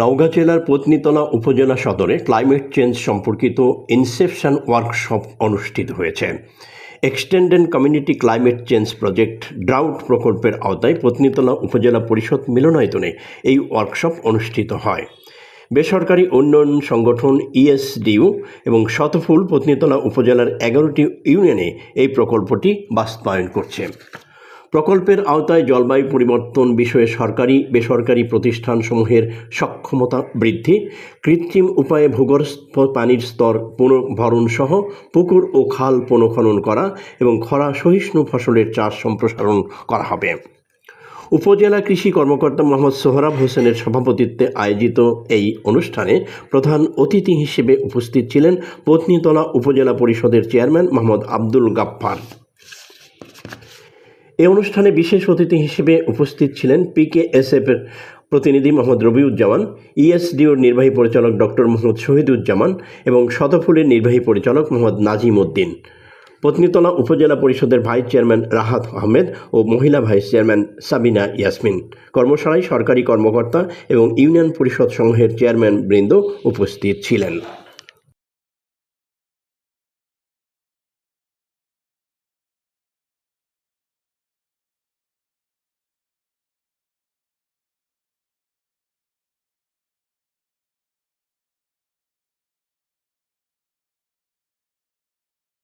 নওগাঁ জেলার পত্নীতলা উপজেলা সদরে ক্লাইমেট চেঞ্জ সম্পর্কিত ইনসেপশন ওয়ার্কশপ অনুষ্ঠিত হয়েছে। Extended community climate change project drought প্রকল্পের আওতায় পত্নীতলা উপজেলা পরিষদ মিলনায়তনে এই ওয়ার্কশপ অনুষ্ঠিত হয়। বেসরকারি উন্নয়ন সংগঠন ইএসডিউ এবং শতফুল পত্নীতলা উপজেলার এগারোটি ইউনিয়নে এই প্রকল্পটি বাস্তবায়ন করছে। প্রকল্পের আওতায় জলবায়ু পরিবর্তন বিষয়ে সরকারি, বেসরকারি প্রতিষ্ঠানসমূহের সক্ষমতা বৃদ্ধি, কৃত্রিম উপায়ে ভূগর্ভ পানির স্তর পুনর্ভরণ সহ পুকুর ও খাল পুনঃখনন করা এবং খরা সহিষ্ণু ফসলের চাষ সম্প্রসারণ করা হবে। উপজেলা কৃষি কর্মকর্তা মোহাম্মদ সোহরাব হোসেনের সভাপতিত্বে আয়োজিত এই অনুষ্ঠানে প্রধান অতিথি হিসেবে উপস্থিত ছিলেন পত্নীতলা উপজেলা পরিষদের চেয়ারম্যান মোহাম্মদ আব্দুল গাফফার। এই অনুষ্ঠানে বিশেষ অতিথি হিসেবে উপস্থিত ছিলেন পিকেএসএফ এর প্রতিনিধি মোহাম্মদ রবিউজ্জামান ইএসডিওর নির্বাহী পরিচালক ডক্টর মোহাম্মদ শহীদুজ্জামান এবং শতফুলের নির্বাহী পরিচালক মোহাম্মদ নাজিম উদ্দিন পত্নীতলা উপজেলা পরিষদের ভাইস চেয়ারম্যান রাহাত আহমেদ ও মহিলা ভাইস চেয়ারম্যান সাবিনা ইয়াসমিন। কর্মশালায় সরকারি কর্মকর্তা এবং ইউনিয়ন পরিষদ সংঘের চেয়ারম্যান বৃন্দ উপস্থিত ছিলেন।